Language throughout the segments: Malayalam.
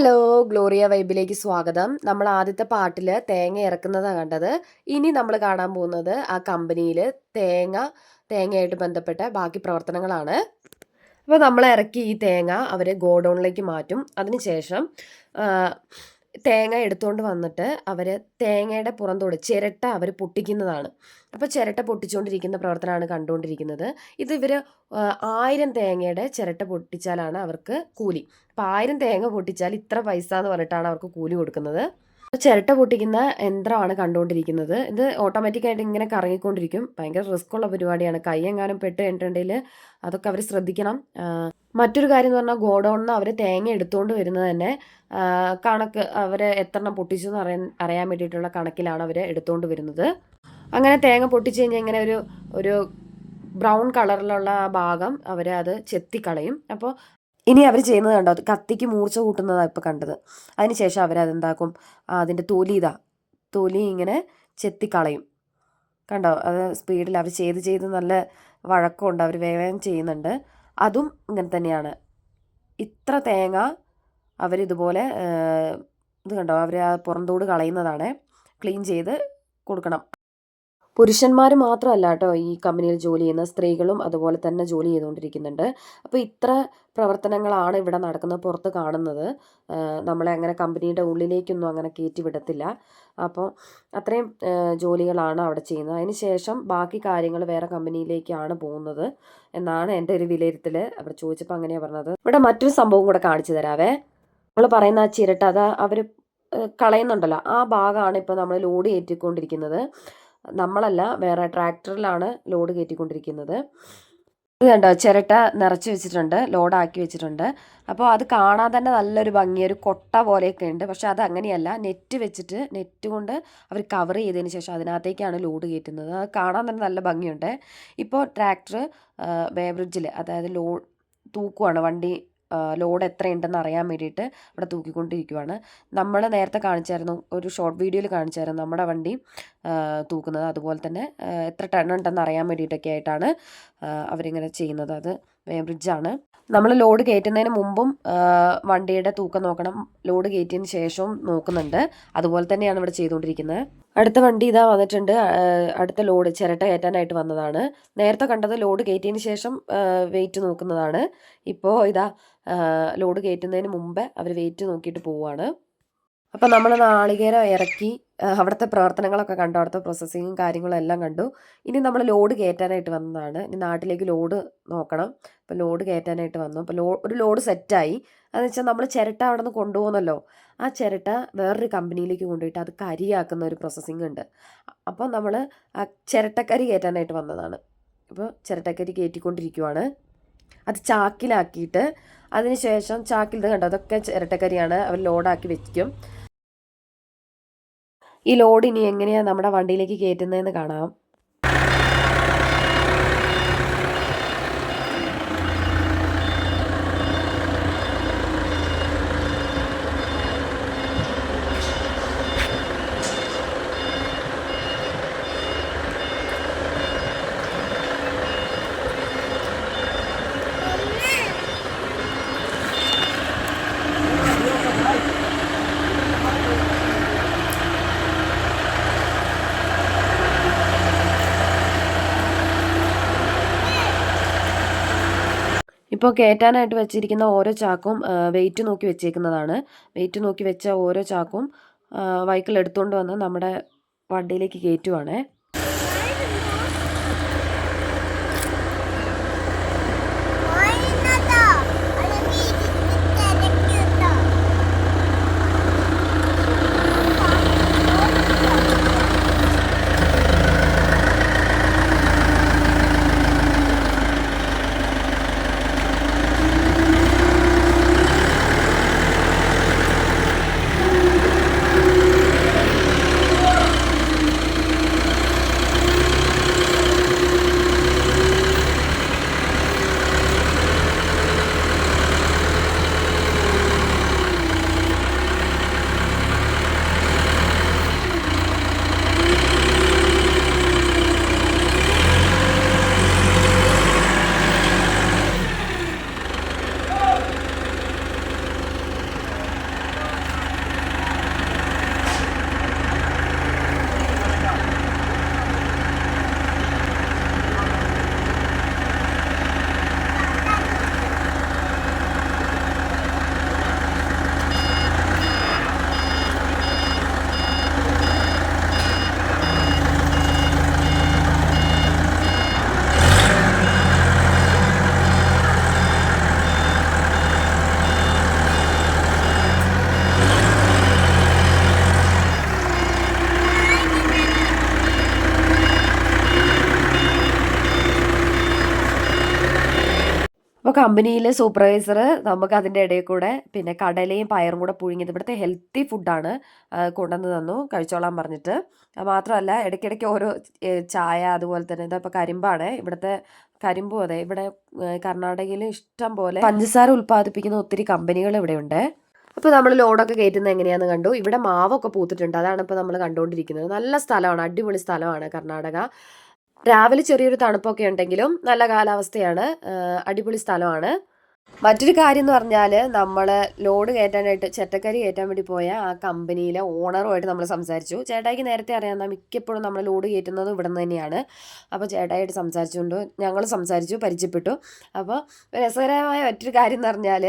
ഹലോ ഗ്ലോറിയ വൈബിലേക്ക് സ്വാഗതം. നമ്മൾ ആദ്യത്തെ പാട്ടിൽ തേങ്ങ ഇറക്കുന്നതാണ് കണ്ടത്. ഇനി നമ്മൾ കാണാൻ പോകുന്നത് ആ കമ്പനിയിൽ തേങ്ങ തേങ്ങയായിട്ട് ബന്ധപ്പെട്ട ബാക്കി പ്രവർത്തനങ്ങളാണ്. അപ്പോൾ നമ്മൾ ഇറക്കി ഈ തേങ്ങ അവർ ഗോഡൗണിലേക്ക് മാറ്റും. അതിനുശേഷം തേങ്ങ എടുത്തുകൊണ്ട് വന്നിട്ട് അവർ തേങ്ങയുടെ പുറന്തോട് ചിരട്ട അവർ പൊട്ടിക്കുന്നതാണ്. അപ്പോൾ ചിരട്ട പൊട്ടിച്ചുകൊണ്ടിരിക്കുന്ന പ്രവർത്തനമാണ് കണ്ടുകൊണ്ടിരിക്കുന്നത്. ഇത് ഇവർ ആയിരം തേങ്ങയുടെ ചിരട്ട പൊട്ടിച്ചാലാണ് അവർക്ക് കൂലി. അപ്പോൾ ആയിരം തേങ്ങ പൊട്ടിച്ചാൽ ഇത്ര പൈസ എന്ന് പറഞ്ഞിട്ടാണ് അവർക്ക് കൂലി കൊടുക്കുന്നത്. ചിരട്ട പൊട്ടിക്കുന്ന യന്ത്രമാണ് കണ്ടുകൊണ്ടിരിക്കുന്നത്. ഇത് ഓട്ടോമാറ്റിക്കായിട്ട് ഇങ്ങനെ കറങ്ങിക്കൊണ്ടിരിക്കും. ഭയങ്കര റിസ്ക് ഉള്ള പരിപാടിയാണ്. കൈ എങ്ങാനും പെട്ട് കഴിഞ്ഞിട്ടുണ്ടെങ്കിൽ അതൊക്കെ അവർ ശ്രദ്ധിക്കണം. മറ്റൊരു കാര്യം എന്ന് പറഞ്ഞാൽ ഗോഡൗണിൽ നിന്ന് അവർ തേങ്ങ എടുത്തുകൊണ്ട് വരുന്നത് തന്നെ കണക്ക് അവർ എത്രണ്ണം പൊട്ടിച്ചു എന്ന് അറിയാൻ അറിയാൻ വേണ്ടിയിട്ടുള്ള കണക്കിലാണ് അവർ എടുത്തുകൊണ്ട് വരുന്നത്. അങ്ങനെ തേങ്ങ പൊട്ടിച്ച് കഴിഞ്ഞാൽ ഇങ്ങനെ ഒരു ഒരു ബ്രൗൺ കളറിലുള്ള ഭാഗം അവർ അത് ചെത്തിക്കളയും. അപ്പോൾ ഇനി അവർ ചെയ്യുന്നത് കണ്ടോ? കത്തിക്ക് മൂർച്ച കൂട്ടുന്നതാണ് ഇപ്പോൾ കണ്ടത്. അതിനുശേഷം അവരതെന്താക്കും അതിന്റെ തൊലി ഇതാ. തൊലി ഇങ്ങനെ ചെത്തിക്കളയും. കണ്ടോ? അത് സ്പീഡിൽ അവർ ചെയ്ത് ചെയ്ത് നല്ല വഴക്കമുണ്ട്. അവർ വേഗം ചെയ്യുന്നുണ്ട്. അതും ഇങ്ങനെ തന്നെയാണ്. ഇത്ര തേങ്ങ അവരിതുപോലെ ഇത് കണ്ടോ? അവർ ആ പുറന്തോട് കളയുന്നതാണ്. ക്ലീൻ ചെയ്ത് കൊടുക്കണം. പുരുഷന്മാർ മാത്രമല്ല കേട്ടോ ഈ കമ്പനിയിൽ ജോലി ചെയ്യുന്ന സ്ത്രീകളും അതുപോലെ തന്നെ ജോലി ചെയ്തുകൊണ്ടിരിക്കുന്നുണ്ട്. അപ്പോൾ ഇത്ര പ്രവർത്തനങ്ങളാണ് ഇവിടെ നടക്കുന്നത് പുറത്ത് കാണുന്നത്. നമ്മളെ അങ്ങനെ കമ്പനിയുടെ ഉള്ളിലേക്കൊന്നും അങ്ങനെ കയറ്റി വിടത്തില്ല. അപ്പോൾ അത്രയും ജോലികളാണ് അവിടെ ചെയ്യുന്നത്. അതിന് ശേഷം ബാക്കി കാര്യങ്ങൾ വേറെ കമ്പനിയിലേക്കാണ് പോകുന്നത് എന്നാണ് എന്റെ ഒരു വിലയിരുത്തൽ അവിടെ ചോദിച്ചപ്പോൾ അങ്ങനെയാണ് പറഞ്ഞത്. ഇവിടെ മറ്റൊരു സംഭവം കൂടെ കാണിച്ചു തരാവേ. നമ്മൾ പറയുന്ന ആ ചിരട്ട അത് അവർ കളയുന്നുണ്ടല്ലോ. ആ ഭാഗമാണ് ഇപ്പോൾ നമ്മൾ ലോഡ് കയറ്റിക്കൊണ്ടിരിക്കുന്നത്. നമ്മളല്ല വേറെ ട്രാക്ടറിലാണ് ലോഡ് കയറ്റിക്കൊണ്ടിരിക്കുന്നത്. ഇത് കണ്ടോ ചിരട്ട നിറച്ച് വെച്ചിട്ടുണ്ട് ലോഡാക്കി വെച്ചിട്ടുണ്ട്. അപ്പോൾ അത് കാണാൻ തന്നെ നല്ലൊരു ഭംഗി ഒരു കൊട്ട പോലെയൊക്കെ ഉണ്ട്. പക്ഷെ അത് അങ്ങനെയല്ല നെറ്റ് വെച്ചിട്ട് നെറ്റ് കൊണ്ട് അവർ കവർ ചെയ്തതിന് ശേഷം അതിനകത്തേക്കാണ് ലോഡ് കയറ്റുന്നത്. അത് കാണാൻ തന്നെ നല്ല ഭംഗിയുണ്ട്. ഇപ്പോൾ ട്രാക്ടർ ബേബ്രിഡ്ജിൽ അതായത് ലോ തൂക്കുവാണ് വണ്ടി ലോഡ് എത്രയുണ്ടെന്ന് അറിയാൻ വേണ്ടിയിട്ട് അവിടെ തൂക്കിക്കൊണ്ടിരിക്കുവാണ്. നമ്മൾ നേരത്തെ കാണിച്ചായിരുന്നു ഒരു ഷോർട്ട് വീഡിയോയിൽ കാണിച്ചായിരുന്നു നമ്മുടെ വണ്ടി തൂക്കുന്നത്. അതുപോലെ തന്നെ എത്ര ടൺ ഉണ്ടെന്ന് അറിയാൻ വേണ്ടിയിട്ടൊക്കെ ആയിട്ടാണ് അവരിങ്ങനെ ചെയ്യുന്നത്. അത് ബ്രിഡ്ജാണ് നമ്മൾ ലോഡ് കയറ്റുന്നതിന് മുമ്പും വണ്ടിയുടെ തൂക്കം നോക്കണം. ലോഡ് കയറ്റിയതിന് ശേഷവും നോക്കുന്നുണ്ട്. അതുപോലെ തന്നെയാണ് ഇവിടെ ചെയ്തുകൊണ്ടിരിക്കുന്നത്. അടുത്ത വണ്ടി ഇതാ വന്നിട്ടുണ്ട്. അടുത്ത ലോഡ് ചിരട്ട കയറ്റാനായിട്ട് വന്നതാണ്. നേരത്തെ കണ്ടത് ലോഡ് കയറ്റിയതിന് ശേഷം വെയിറ്റ് നോക്കുന്നതാണ്. ഇപ്പോൾ ഇതാ ലോഡ് കയറ്റുന്നതിന് മുമ്പേ അവർ വെയിറ്റ് നോക്കിയിട്ട് പോവുകയാണ് അപ്പം നമ്മൾ നാളികേരം ഇറക്കി അവിടുത്തെ പ്രവർത്തനങ്ങളൊക്കെ കണ്ടു. അവിടുത്തെ പ്രോസസ്സിങ്ങും കാര്യങ്ങളും എല്ലാം കണ്ടു. ഇനി നമ്മൾ ലോഡ് കയറ്റാനായിട്ട് വന്നതാണ്. ഇനി നാട്ടിലേക്ക് ലോഡ് നോക്കണം. അപ്പോൾ ലോഡ് കയറ്റാനായിട്ട് വന്നു. അപ്പോൾ ലോ ഒരു ലോഡ് സെറ്റായി അതെന്ന് വെച്ചാൽ നമ്മൾ ചിരട്ട അവിടെ നിന്ന് കൊണ്ടുപോകുന്നല്ലോ. ആ ചിരട്ട വേറൊരു കമ്പനിയിലേക്ക് കൊണ്ടുപോയിട്ട് അത് കരിയാക്കുന്ന ഒരു പ്രോസസ്സിങ് ഉണ്ട്. അപ്പോൾ നമ്മൾ ആ ചിരട്ടക്കരി കയറ്റാനായിട്ട് വന്നതാണ്. അപ്പോൾ ചിരട്ടക്കരി കയറ്റിക്കൊണ്ടിരിക്കുവാണ് അത് ചാക്കിലാക്കിയിട്ട് അതിനുശേഷം ചാക്കിൽ ഇത് കണ്ടോ? അതൊക്കെ ചിരട്ടക്കരിയാണ് അവർ ലോഡാക്കി വെക്കും. ഈ ലോഡ് ഇനി എങ്ങനെയാണ് നമ്മുടെ വണ്ടിയിലേക്ക് കയറ്റുന്നതെന്ന് കാണാം. ഇപ്പോൾ കയറ്റാനായിട്ട് വെച്ചിരിക്കുന്ന ഓരോ ചാക്കും വെയിറ്റ് നോക്കി വെച്ചേക്കുന്നതാണ്. വെയിറ്റ് നോക്കി വെച്ച ഓരോ ചാക്കും വൈക്കിൾ എടുത്തുകൊണ്ട് വന്ന് നമ്മുടെ വണ്ടിയിലേക്ക് കയറ്റുവാണേ പോയിന്നതോ ഒരു വീട്ടിൽ തിരക്കിട്ടോ അപ്പോൾ അപ്പോൾ കമ്പനിയിലെ സൂപ്പർവൈസർ നമുക്ക് അതിന്റെ ഇടയിൽ കൂടെ പിന്നെ കടലയും പയറും കൂടെ പുഴുങ്ങിയത് ഇവിടുത്തെ ഹെൽത്തി ഫുഡാണ് കൊണ്ടുവന്ന് തന്നു കഴിച്ചോളാൻ പറഞ്ഞിട്ട്. മാത്രമല്ല ഇടയ്ക്കിടയ്ക്ക് ഓരോ ചായ അതുപോലെ തന്നെ ഇതാ ഇപ്പോൾ കരിമ്പാണ്. ഇവിടുത്തെ കരിമ്പും അതെ ഇവിടെ കർണാടകയിൽ ഇഷ്ടം പോലെ പഞ്ചസാര ഉൽപ്പാദിപ്പിക്കുന്ന ഒത്തിരി കമ്പനികൾ ഇവിടെയുണ്ട് അപ്പോൾ നമ്മൾ ലോഡൊക്കെ കയറ്റുന്നത് എങ്ങനെയാണെന്ന് കണ്ടു. ഇവിടെ മാവൊക്കെ പൂത്തിട്ടുണ്ട്. അതാണ് ഇപ്പോൾ നമ്മൾ കണ്ടുകൊണ്ടിരിക്കുന്നത്. നല്ല സ്ഥലമാണ് അടിപൊളി സ്ഥലമാണ് കർണാടക. രാവിലെ ചെറിയൊരു തണുപ്പൊക്കെ ഉണ്ടെങ്കിലും നല്ല കാലാവസ്ഥയാണ്. അടിപൊളി സ്ഥലമാണ്. മറ്റൊരു കാര്യം എന്ന് പറഞ്ഞാൽ നമ്മൾ ലോഡ് കയറ്റാനായിട്ട് ചെറ്റക്കരി കയറ്റാൻ വേണ്ടി പോയ ആ കമ്പനിയിലെ ഓണറുമായിട്ട് നമ്മൾ സംസാരിച്ചു. ചേട്ടായിക്ക് നേരത്തെ അറിയാവുന്ന മിക്കപ്പോഴും നമ്മൾ ലോഡ് കയറ്റുന്നതും ഇവിടെ നിന്ന് തന്നെയാണ്. അപ്പോൾ ചേട്ടായിട്ട് സംസാരിച്ചുകൊണ്ട് ഞങ്ങൾ സംസാരിച്ചു പരിചയപ്പെട്ടു. അപ്പോൾ രസകരമായ മറ്റൊരു കാര്യം എന്ന് പറഞ്ഞാൽ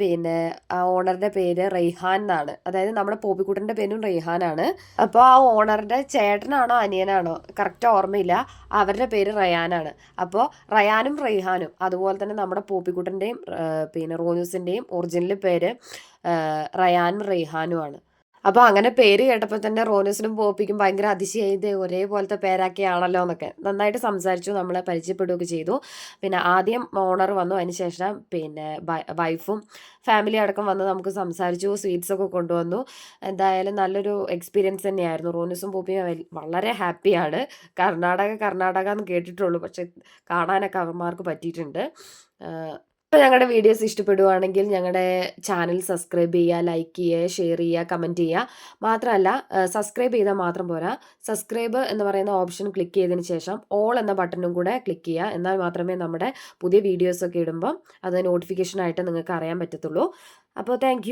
പിന്നെ ആ ഓണറുടെ പേര് റെയ്ഹാൻ എന്നാണ്. അതായത് നമ്മുടെ പോപ്പിക്കുട്ടന്റെ പേരും റെയ്ഹാനാണ് അപ്പോൾ ആ ഓണറുടെ ചേട്ടനാണോ അനിയനാണോ? കറക്റ്റ് ഓർമ്മയില്ല. അവരുടെ പേര് റയാനാണ് അപ്പോൾ റയാനും റെയ്ഹാനും അതുപോലെ തന്നെ നമ്മുടെ പോപ്പിക്കുട്ടന്റെയും പിന്നെ റോനൂസിന്റെയും ഒറിജിനൽ പേര് റയാനും റെയ്ഹാനുമാണ് അപ്പോൾ അങ്ങനെ പേര് കേട്ടപ്പോൾ തന്നെ റോനസിനും പോപ്പിക്കും ഭയങ്കര അതിശയായി. ഇത് ഒരേപോലത്തെ പേരാക്കിയാണല്ലോ എന്നൊക്കെ. നന്നായിട്ട് സംസാരിച്ചു നമ്മളെ പരിചയപ്പെടുകയൊക്കെ ചെയ്തു. പിന്നെ ആദ്യം ഓണർ വന്നു അതിന് ശേഷം പിന്നെ വൈഫും ഫാമിലി അടക്കം വന്ന് നമുക്ക് സംസാരിച്ചു സ്വീറ്റ്സ് ഒക്കെ കൊണ്ടുവന്നു. എന്തായാലും നല്ലൊരു എക്സ്പീരിയൻസ് തന്നെയായിരുന്നു. റോനസും പോപ്പിയും വളരെ ഹാപ്പിയാണ്. കർണാടക കർണാടക എന്ന് കേട്ടിട്ടുള്ളൂ. പക്ഷെ കാണാനൊക്കെ അവന്മാർക്ക് പറ്റിയിട്ടുണ്ട്. ഇപ്പോൾ ഞങ്ങളുടെ വീഡിയോസ് ഇഷ്ടപ്പെടുവാണെങ്കിൽ ഞങ്ങളുടെ ചാനൽ സബ്സ്ക്രൈബ് ചെയ്യുക ലൈക്ക് ചെയ്യുക ഷെയർ ചെയ്യുക കമന്റ് ചെയ്യുക മാത്രമല്ല സബ്സ്ക്രൈബ് ചെയ്താൽ മാത്രം പോരാ. സബ്സ്ക്രൈബ് എന്ന് പറയുന്ന ഓപ്ഷൻ ക്ലിക്ക് ചെയ്തതിന് ശേഷം ഓൾ എന്ന ബട്ടണും കൂടെ ക്ലിക്ക് ചെയ്യുക എന്നാൽ മാത്രമേ നമ്മുടെ പുതിയ വീഡിയോസൊക്കെ ഇടുമ്പം അത് നോട്ടിഫിക്കേഷനായിട്ട് നിങ്ങൾക്ക് അറിയാൻ പറ്റത്തുള്ളൂ. അപ്പോൾ താങ്ക്